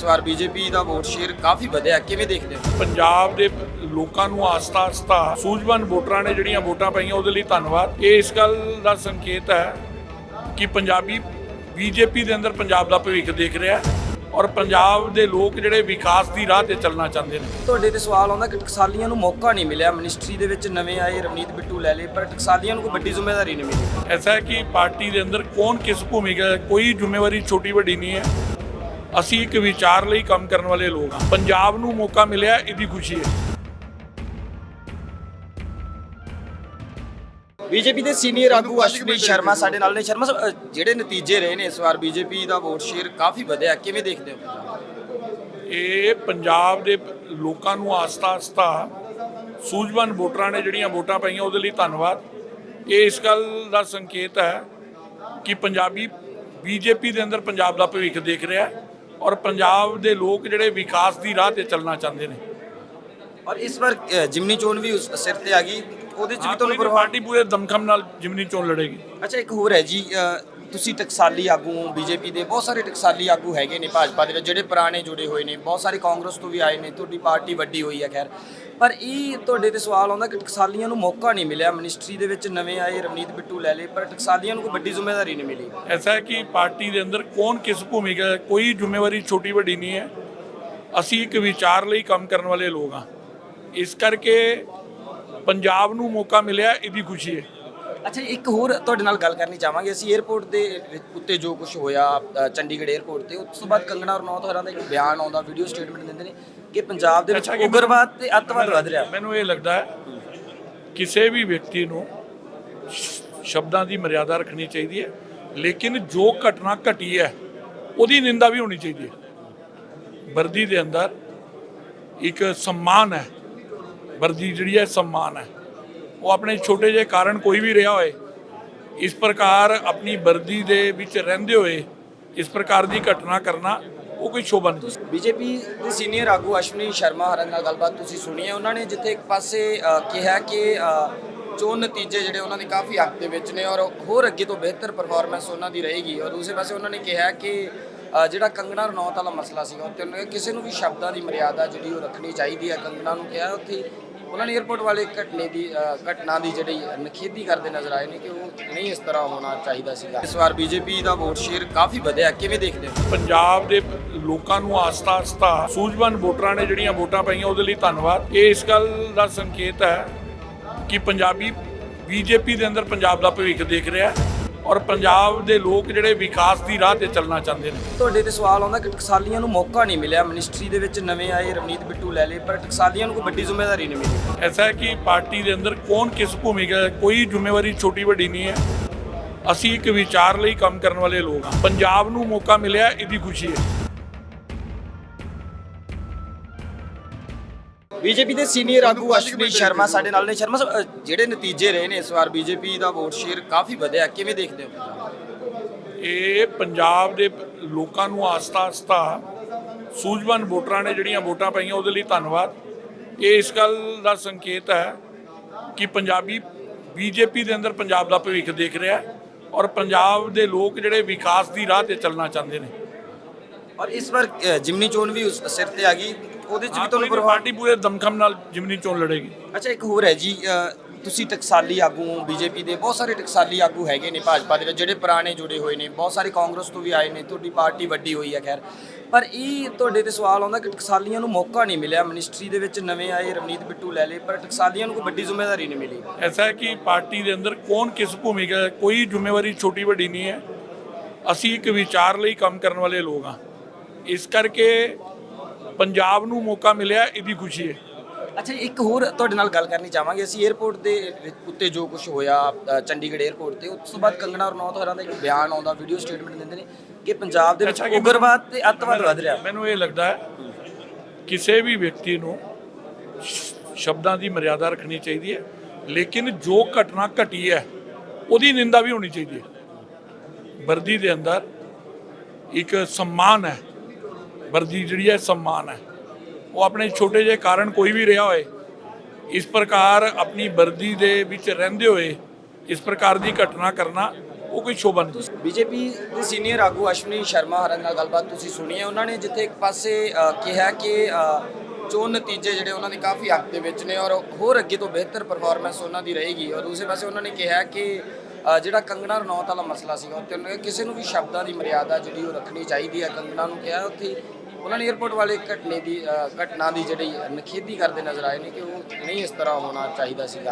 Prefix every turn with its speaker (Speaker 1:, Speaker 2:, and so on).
Speaker 1: ਇਸ ਵਾਰ ਬੀਜੇਪੀ ਦਾ ਵੋਟ ਸ਼ੇਅਰ ਕਾਫੀ ਵਧਿਆ ਕਿਵੇਂ ਦੇਖਦੇ ਹੋ?
Speaker 2: ਪੰਜਾਬ ਦੇ ਲੋਕਾਂ ਨੂੰ ਆਸਤਾ ਆਸਤਾ ਸੂਝਵਾਨ ਵੋਟਰਾਂ ਨੇ ਜਿਹੜੀਆਂ ਵੋਟਾਂ ਪਾਈਆਂ ਉਹਦੇ ਲਈ ਧੰਨਵਾਦ। ਇਹ ਇਸ ਗੱਲ ਦਾ ਸੰਕੇਤ ਹੈ ਕਿ ਪੰਜਾਬੀ ਬੀਜੇਪੀ ਦੇ ਅੰਦਰ ਪੰਜਾਬ ਦਾ ਭਵਿੱਖ ਦੇਖ ਰਿਹਾ ਹੈ ਔਰ ਪੰਜਾਬ ਦੇ ਲੋਕ ਜਿਹੜੇ ਵਿਕਾਸ ਦੀ ਰਾਹ ਤੇ ਚੱਲਣਾ ਚਾਹੁੰਦੇ ਨੇ।
Speaker 1: ਤੁਹਾਡੇ ਤੇ ਸਵਾਲ ਆਉਂਦਾ ਕਿ ਟਕਸਾਲੀਆਂ ਨੂੰ ਮੌਕਾ ਨਹੀਂ ਮਿਲਿਆ ਮਿਨਿਸਟਰੀ ਦੇ ਵਿੱਚ ਨਵੇਂ ਆਏ ਰਵਨੀਤ ਬਿੱਟੂ ਲੈ ਲਏ ਪਰ ਟਕਸਾਲੀਆਂ ਨੂੰ ਕੋਈ ਵੱਡੀ ਜ਼ਿੰਮੇਵਾਰੀ ਨਹੀਂ ਮਿਲੀ।
Speaker 2: ਐਸਾ ਹੈ ਕਿ ਪਾਰਟੀ ਦੇ ਅੰਦਰ ਕੌਣ ਕਿਸ ਭੂਮਿਕਾ ਕੋਈ ਜ਼ਿੰਮੇਵਾਰੀ ਛੋਟੀ ਵੱਡੀ ਨਹੀਂ ਹੈ। ਅਸੀਂ ਇੱਕ ਵਿਚਾਰ ਲਈ ਕੰਮ ਕਰਨ ਵਾਲੇ ਲੋਕ ਹਾਂ। ਪੰਜਾਬ ਨੂੰ ਮੌਕਾ ਮਿਲਿਆ ਇਹਦੀ ਖੁਸ਼ੀ ਹੈ।
Speaker 1: ਬੀਜੇਪੀ ਦੇ ਸੀਨੀਅਰ ਆਗੂ ਅਸ਼ਵਨੀ ਸ਼ਰਮਾ ਸਾਡੇ ਨਾਲ ਨੇ। ਸ਼ਰਮਾ ਸਾਹਿਬ, ਅ, ਜਿਹੜੇ ਨਤੀਜੇ ਰਹੇ ਨੇ ਇਸ ਵਾਰ ਬੀਜੇਪੀ ਦਾ ਵੋਟ ਸ਼ੇਅਰ ਕਾਫੀ ਵਧਿਆ ਕਿਵੇਂ ਦੇਖਦੇ ਹੋ?
Speaker 2: ਇਹ ਪੰਜਾਬ ਦੇ ਲੋਕਾਂ ਨੂੰ ਆਸਤਾ ਆਸਤਾ ਸੂਝਵਾਨ ਵੋਟਰਾਂ ਨੇ ਜਿਹੜੀਆਂ ਵੋਟਾਂ ਪਾਈਆਂ ਉਹਦੇ ਲਈ ਧੰਨਵਾਦ। ਇਹ ਇਸ ਗੱਲ ਦਾ ਸੰਕੇਤ ਹੈ ਕਿ ਪੰਜਾਬੀ ਬੀਜੇਪੀ ਦੇ ਅੰਦਰ ਪੰਜਾਬ ਦਾ ਭਵਿੱਖ ਦੇਖ ਰਿਹਾ ਹੈ। ਔਰ ਪੰਜਾਬ ਦੇ ਲੋਕ ਜਿਹੜੇ ਵਿਕਾਸ ਦੀ ਰਾਹ ਤੇ ਚੱਲਣਾ ਚਾਹੁੰਦੇ ਨੇ।
Speaker 1: ਔਰ ਇਸ ਵਾਰ ਜਿਮਨੀ ਚੋਣ ਵੀ ਉਸ ਸਿਰ ਤੇ ਆ ਗਈ। ਉਹਦੇ ਚ ਵੀ ਤੁਹਾਨੂੰ
Speaker 2: ਪਾਰਟੀ ਪੂਰੇ ਦਮਖਮ ਨਾਲ ਜਿਮਨੀ ਚੋਣ ਲੜੇਗੀ।
Speaker 1: ਅੱਛਾ ਇੱਕ ਹੋਰ ਹੈ ਜੀ ਤੁਸੀਂ ਟਕਸਾਲੀ ਆਗੂ ਹੋ ਬੀਜੇਪੀ ਦੇ ਬਹੁਤ ਸਾਰੇ ਟਕਸਾਲੀ ਆਗੂ ਹੈਗੇ ਨੇ ਭਾਜਪਾ ਦੇ ਵਿੱਚ, ਜਿਹੜੇ ਪੁਰਾਣੇ ਜੁੜੇ ਹੋਏ ਨੇ, ਬਹੁਤ ਸਾਰੇ ਕਾਂਗਰਸ ਤੋਂ ਵੀ ਆਏ ਨੇ, ਤੁਹਾਡੀ ਪਾਰਟੀ ਵੱਡੀ ਹੋਈ ਹੈ, ਖੈਰ। ਪਰ ਇਹ ਤੁਹਾਡੇ ਤੇ ਸਵਾਲ ਆਉਂਦਾ ਕਿ ਟਕਸਾਲੀਆਂ ਨੂੰ ਮੌਕਾ ਨਹੀਂ ਮਿਲਿਆ, ਮਿਨਿਸਟਰੀ ਦੇ ਵਿੱਚ ਨਵੇਂ ਆਏ ਰਵਨੀਤ ਬਿੱਟੂ ਲੈ ਲਏ, ਪਰ ਟਕਸਾਲੀਆਂ ਨੂੰ ਕੋਈ ਵੱਡੀ ਜ਼ਿੰਮੇਵਾਰੀ ਨਹੀਂ ਮਿਲੀ।
Speaker 2: ਐਸਾ ਹੈ ਕਿ ਪਾਰਟੀ ਦੇ ਅੰਦਰ ਕੌਣ ਕਿਸ ਭੂਮਿਕਾ, ਕੋਈ ਜ਼ਿੰਮੇਵਾਰੀ ਛੋਟੀ ਵੱਡੀ ਨਹੀਂ ਹੈ। ਅਸੀਂ ਇੱਕ ਵਿਚਾਰ ਲਈ ਕੰਮ ਕਰਨ ਵਾਲੇ ਲੋਕ ਹਾਂ। ਇਸ ਕਰਕੇ ਪੰਜਾਬ ਨੂੰ ਮੌਕਾ ਮਿਲਿਆ, ਇਹਦੀ ਖੁਸ਼ੀ ਹੈ।
Speaker 1: ਅੱਛਾ ਇੱਕ ਹੋਰ ਤੁਹਾਡੇ ਨਾਲ ਗੱਲ ਕਰਨੀ ਚਾਹਾਂਗੇ। ਅਸੀਂ 에어ਪੋਰਟ ਦੇ ਉੱਤੇ ਜੋ ਕੁਝ ਹੋਇਆ ਚੰਡੀਗੜ੍ਹ 에어ਪੋਰਟ ਤੇ ਉਸ ਤੋਂ ਬਾਅਦ ਕੰਗਣਾ ਰਣੌਤ ਹੋਰਾਂ ਦਾ ਇੱਕ ਬਿਆਨ ਆਉਂਦਾ ਵੀਡੀਓ ਸਟੇਟਮੈਂਟ ਦਿੰਦੇ ਨੇ ਕਿ ਪੰਜਾਬ ਦੇ ਵਿੱਚ
Speaker 2: ਮੈਨੂੰ-
Speaker 1: ਉਗਰਵਾਦ ਤੇ ਅੱਤਵਾਦ ਵੱਧ ਰਿਹਾ।
Speaker 2: ਮੈਨੂੰ ਇਹ ਲੱਗਦਾ ਹੈ ਕਿਸੇ ਵੀ ਵਿਅਕਤੀ ਨੂੰ ਸ਼ਬਦਾਂ ਦੀ ਮਰਿਆਦਾ ਰੱਖਣੀ ਚਾਹੀਦੀ ਹੈ ਲੇਕਿਨ ਜੋ ਘਟਨਾ ਘਟੀ ਹੈ ਉਹਦੀ ਨਿੰਦਾ ਵੀ ਹੋਣੀ ਚਾਹੀਦੀ ਹੈ। ਵਰਦੀ ਦੇ ਅੰਦਰ ਇੱਕ ਸਨਮਾਨ ਹੈ ਵਰਦੀ ਜਿਹੜੀ ਹੈ ਸਨਮਾਨ ਹੈ। ਉਹ ਆਪਣੇ ਛੋਟੇ ਜਿਹੇ ਕਾਰਨ ਕੋਈ ਵੀ ਰਿਹਾ ਹੋਏ, ਇਸ ਪ੍ਰਕਾਰ ਆਪਣੀ ਵਰਦੀ ਦੇ ਵਿੱਚ ਰਹਿੰਦੇ ਹੋਏ ਇਸ ਪ੍ਰਕਾਰ ਦੀ ਘਟਨਾ ਕਰਨਾ ਉਹ ਕੋਈ ਸ਼ੋਭਾ ਨਹੀਂ।
Speaker 1: ਬੀਜੇਪੀ ਦੇ ਸੀਨੀਅਰ ਆਗੂ ਅਸ਼ਵਨੀ ਸ਼ਰਮਾ ਹਰਾਂ ਨਾਲ ਗੱਲਬਾਤ ਤੁਸੀਂ ਸੁਣੀ ਹੈ। ਉਹਨਾਂ ਨੇ ਜਿੱਥੇ ਇੱਕ ਪਾਸੇ ਕਿਹਾ ਕਿ ਚੋਣ ਨਤੀਜੇ ਜਿਹੜੇ ਉਹਨਾਂ ਦੇ ਕਾਫੀ ਹੱਕ ਦੇ ਵਿੱਚ ਨੇ ਔਰ ਹੋਰ ਅੱਗੇ ਤੋਂ ਬਿਹਤਰ ਪਰਫਾਰਮੈਂਸ ਉਹਨਾਂ ਦੀ ਰਹੇਗੀ। ਔਰ ਦੂਸਰੇ ਪਾਸੇ ਉਹਨਾਂ ਨੇ ਕਿਹਾ ਕਿ ਜਿਹੜਾ ਕੰਗਣਾ ਰਣੌਤ ਵਾਲਾ ਮਸਲਾ ਸੀਗਾ ਉੱਤੇ ਉਹਨਾਂ ਕਿਸੇ ਨੂੰ ਵੀ ਸ਼ਬਦਾਂ ਦੀ ਮਰਿਆਦਾ ਜਿਹੜੀ ਉਹ ਰੱਖਣੀ ਚਾਹੀਦੀ ਹੈ। ਕੰਗਣਾ ਨੂੰ ਕਿਹਾ ਉੱਥੇ ਉਹਨਾਂ ਨੇ 에어ਪੋਰਟ ਵਾਲੇ ਘਟਨੇ ਦੀ ਘਟਨਾ ਦੀ ਜਿਹੜੀ ਨਖੇਦੀ ਕਰਦੇ ਨਜ਼ਰ ਆਏ ਨੇ ਕਿ ਉਹ ਨਹੀਂ ਇਸ ਤਰ੍ਹਾਂ ਹੋਣਾ ਚਾਹੀਦਾ ਸੀਗਾ। ਇਸ ਵਾਰ ਬੀਜੇਪੀ ਦਾ ਵੋਟ ਸ਼ੇਅਰ ਕਾਫੀ ਵਧਿਆ। ਕਿਵੇਂ ਦੇਖਦੇ ਹੋ?
Speaker 2: ਪੰਜਾਬ ਦੇ ਲੋਕਾਂ ਨੂੰ ਆਸਤਾ ਆਸਤਾ ਸੂਝਵਾਨ ਵੋਟਰਾਂ ਨੇ ਜਿਹੜੀਆਂ ਵੋਟਾਂ ਪਾਈਆਂ, ਉਹਦੇ ਲਈ ਧੰਨਵਾਦ। ਇਹ ਇਸ ਗੱਲ ਦਾ ਸੰਕੇਤ ਹੈ ਕਿ ਪੰਜਾਬੀ ਬੀਜੇਪੀ ਦੇ ਅੰਦਰ ਪੰਜਾਬ ਦਾ ਭਵਿੱਖ ਦੇਖ ਰਿਹਾ ਹੈ। ਔਰ ਪੰਜਾਬ ਦੇ ਲੋਕ ਜਿਹੜੇ ਵਿਕਾਸ ਦੀ ਰਾਹ ਤੇ ਚੱਲਣਾ ਚਾਹੁੰਦੇ ਨੇ।
Speaker 1: ਤੁਹਾਡੇ ਤੇ ਸਵਾਲ ਆਉਂਦਾ ਕਿ ਟਕਸਾਲੀਆਂ ਨੂੰ ਮੌਕਾ ਨਹੀਂ ਮਿਲਿਆ। ਮਿਨਿਸਟਰੀ ਦੇ ਵਿੱਚ ਨਵੇਂ ਆਏ ਰਵਨੀਤ ਬਿੱਟੂ ਲੈ ਲਏ ਪਰ ਟਕਸਾਲੀਆਂ ਨੂੰ ਕੋਈ ਵੱਡੀ ਜ਼ਿੰਮੇਵਾਰੀ ਨਹੀਂ ਮਿਲੀ।
Speaker 2: ਐਸਾ ਹੈ ਕਿ ਪਾਰਟੀ ਦੇ ਅੰਦਰ ਕੌਣ ਕਿਸ ਭੂਮਿਕਾ ਕੋਈ ਜ਼ਿੰਮੇਵਾਰੀ ਛੋਟੀ ਵੱਡੀ ਨਹੀਂ ਹੈ। ਅਸੀਂ ਇੱਕ ਵਿਚਾਰ ਲਈ ਕੰਮ ਕਰਨ ਵਾਲੇ ਲੋਕ ਹਾਂ। ਪੰਜਾਬ ਨੂੰ ਮੌਕਾ ਮਿਲਿਆ ਇਹਦੀ ਖੁਸ਼ੀ ਹੈ।
Speaker 1: ਬੀਜੇਪੀ ਦੇ ਸੀਨੀਅਰ ਆਗੂ ਅਸ਼ਵਨੀ ਸ਼ਰਮਾ ਸਾਡੇ ਨਾਲ ਨੇ। ਸ਼ਰਮਾ ਸਾਹਿਬ, ਜਿਹੜੇ ਨਤੀਜੇ ਰਹੇ ਨੇ ਇਸ ਵਾਰ ਬੀਜੇਪੀ ਦਾ ਵੋਟ ਸ਼ੇਅਰ ਕਾਫੀ ਵਧਿਆ ਕਿਵੇਂ ਦੇਖਦੇ ਹੋ?
Speaker 2: ਇਹ ਪੰਜਾਬ ਦੇ ਲੋਕਾਂ ਨੂੰ ਆਸਤਾ ਆਸਤਾ ਸੂਝਵਾਨ ਵੋਟਰਾਂ ਨੇ ਜਿਹੜੀਆਂ ਵੋਟਾਂ ਪਾਈਆਂ ਉਹਦੇ ਲਈ ਧੰਨਵਾਦ। ਇਹ ਇਸ ਗੱਲ ਦਾ ਸੰਕੇਤ ਹੈ ਕਿ ਪੰਜਾਬੀ ਬੀਜੇਪੀ ਦੇ ਅੰਦਰ ਪੰਜਾਬ ਦਾ ਭਵਿੱਖ ਦੇਖ ਰਿਹਾ ਹੈ ਔਰ ਪੰਜਾਬ ਦੇ ਲੋਕ ਜਿਹੜੇ ਵਿਕਾਸ ਦੀ ਰਾਹ ਤੇ ਚੱਲਣਾ ਚਾਹੁੰਦੇ ਨੇ।
Speaker 1: ਔਰ ਇਸ ਵਾਰ ਜਿਮਨੀ ਚੋਣ ਵੀ ਉਸ ਸਿਰ ਤੇ ਆ ਗਈ। ਉਹਦੇ ਚ ਵੀ ਤੁਹਾਨੂੰ ਪ੍ਰਭਾਵ
Speaker 2: ਪਾਰਟੀ ਪੂਰੇ ਦਮਖਮ ਨਾਲ ਜਿਮਨੀ ਚੋਣ ਲੜੇਗੀ।
Speaker 1: ਅੱਛਾ ਇੱਕ ਹੋਰ ਹੈ ਜੀ ਅ, ਤੁਸੀਂ ਟਕਸਾਲੀ ਆਗੂ ਬੀਜੇਪੀ ਦੇ ਬਹੁਤ ਸਾਰੇ ਟਕਸਾਲੀ ਆਗੂ ਹੈਗੇ ਨੇ ਭਾਜਪਾ ਦੇ ਵਿੱਚ ਜਿਹੜੇ ਪੁਰਾਣੇ ਜੁੜੇ ਹੋਏ ਨੇ ਬਹੁਤ ਸਾਰੇ ਕਾਂਗਰਸ ਤੋਂ ਵੀ ਆਏ ਨੇ ਤੁਹਾਡੀ ਪਾਰਟੀ ਵੱਡੀ ਹੋਈ ਹੈ ਖੈਰ। ਪਰ ਇਹ ਤੁਹਾਡੇ ਤੇ ਸਵਾਲ ਆਉਂਦਾ ਕਿ ਟਕਸਾਲੀਆਂ ਨੂੰ ਮੌਕਾ ਨਹੀਂ ਮਿਲਿਆ ਮਿਨਿਸਟਰੀ ਦੇ ਵਿੱਚ ਨਵੇਂ ਆਏ ਰਵਨੀਤ ਬਿੱਟੂ ਲੈ ਲਏ ਪਰ ਟਕਸਾਲੀਆਂ ਨੂੰ ਕੋਈ ਵੱਡੀ ਜ਼ਿੰਮੇਵਾਰੀ ਨਹੀਂ ਮਿਲੀ।
Speaker 2: ਐਸਾ ਹੈ ਕਿ ਪਾਰਟੀ ਦੇ ਅੰਦਰ ਕੌਣ ਕਿਸ ਭੂਮਿਕਾ ਕੋਈ ਜ਼ਿੰਮੇਵਾਰੀ ਛੋਟੀ ਵੱਡੀ ਨਹੀਂ ਹੈ। ਅਸੀਂ ਇੱਕ ਵਿਚਾਰ ਲਈ ਕੰਮ ਕਰਨ ਵਾਲੇ ਲੋਕ ਹਾਂ। ਇਸ ਕਰਕੇ ਪੰਜਾਬ ਨੂੰ ਮੌਕਾ ਮਿਲਿਆ ਇਹਦੀ ਖੁਸ਼ੀ ਹੈ।
Speaker 1: ਅੱਛਾ ਇੱਕ ਹੋਰ ਤੁਹਾਡੇ ਨਾਲ ਗੱਲ ਕਰਨੀ ਚਾਹਾਂਗੇ। ਅਸੀਂ 에어ਪੋਰਟ ਦੇ ਉੱਤੇ ਜੋ ਕੁਝ ਹੋਇਆ ਚੰਡੀਗੜ੍ਹ 에어ਪੋਰਟ ਤੇ ਉਸ ਤੋਂ ਬਾਅਦ ਕੰਗਣਾ ਰਣੌਤ ਹੋਰਾਂ ਦਾ ਇੱਕ ਬਿਆਨ ਆਉਂਦਾ ਵੀਡੀਓ ਸਟੇਟਮੈਂਟ ਦਿੰਦੇ ਨੇ ਕਿ ਪੰਜਾਬ ਦੇ ਵਿੱਚ ਉਗਰਵਾਦ ਤੇ ਅੱਤਵਾਦ ਵਧ ਰਿਹਾ।
Speaker 2: ਮੈਨੂੰ ਇਹ ਲੱਗਦਾ ਕਿਸੇ ਵੀ ਵਿਅਕਤੀ ਨੂੰ ਸ਼ਬਦਾਂ ਦੀ ਮਰਿਆਦਾ ਰੱਖਣੀ ਚਾਹੀਦੀ ਹੈ ਲੇਕਿਨ ਜੋ ਘਟਨਾ ਘਟੀ ਹੈ ਉਹਦੀ ਨਿੰਦਾ ਵੀ ਹੋਣੀ ਚਾਹੀਦੀ ਹੈ। ਵਰਦੀ ਦੇ ਅੰਦਰ ਇੱਕ ਸਨਮਾਨ ਹੈ। ਵਰਦੀ ਜਿਹੜੀ ਹੈ ਸਨਮਾਨ ਹੈ। ਉਹ ਆਪਣੇ ਛੋਟੇ ਜਿਹੇ ਕਾਰਨ ਕੋਈ ਵੀ ਰਿਹਾ ਹੋਏ, ਇਸ ਪ੍ਰਕਾਰ ਆਪਣੀ ਵਰਦੀ ਦੇ ਵਿੱਚ ਰਹਿੰਦੇ ਹੋਏ ਇਸ ਪ੍ਰਕਾਰ ਦੀ ਘਟਨਾ ਕਰਨਾ ਉਹ ਕੋਈ ਸ਼ੋਭਾ ਨਹੀਂ।
Speaker 1: ਬੀਜੇਪੀ ਦੇ ਸੀਨੀਅਰ ਆਗੂ ਅਸ਼ਵਨੀ ਸ਼ਰਮਾ ਹਰਨ ਨਾਲ ਗੱਲਬਾਤ ਤੁਸੀਂ ਸੁਣੀ ਹੈ। ਉਹਨਾਂ ਨੇ ਜਿੱਥੇ ਇੱਕ ਪਾਸੇ ਕਿਹਾ ਕਿ ਚੋਣ ਨਤੀਜੇ ਜਿਹੜੇ ਉਹਨਾਂ ਦੇ ਕਾਫੀ ਹੱਕ ਦੇ ਵਿੱਚ ਨੇ ਔਰ ਹੋਰ ਅੱਗੇ ਤੋਂ ਬਿਹਤਰ ਪਰਫਾਰਮੈਂਸ ਉਹਨਾਂ ਦੀ ਰਹੇਗੀ। ਔਰ ਦੂਸਰੇ ਪਾਸੇ ਉਹਨਾਂ ਨੇ ਕਿਹਾ ਕਿ ਜਿਹੜਾ ਕੰਗਣਾ ਰਣੌਤ ਵਾਲਾ ਮਸਲਾ ਸੀਗਾ ਉੱਤੇ ਉਹਨਾਂ ਕਿਸੇ ਨੂੰ ਵੀ ਸ਼ਬਦਾਂ ਦੀ ਮਰਿਆਦਾ ਜਿਹੜੀ ਉਹ ਰੱਖਣੀ ਚਾਹੀਦੀ ਹੈ। ਕੰਗਣਾ ਨੂੰ ਕਿਹਾ ਉੱਥੇ ਉਹਨਾਂ ਨੇ 에어ਪੋਰਟ ਵਾਲੇ ਘਟਨੇ ਦੀ ਅ, ਘਟਨਾ ਦੀ ਜਿਹੜੀ ਨਖੇਦੀ ਕਰਦੇ ਨਜ਼ਰ ਆਏ ਨੇ ਕਿ ਉਹ ਨਹੀਂ ਇਸ ਤਰ੍ਹਾਂ ਹੋਣਾ ਚਾਹੀਦਾ ਸੀਗਾ।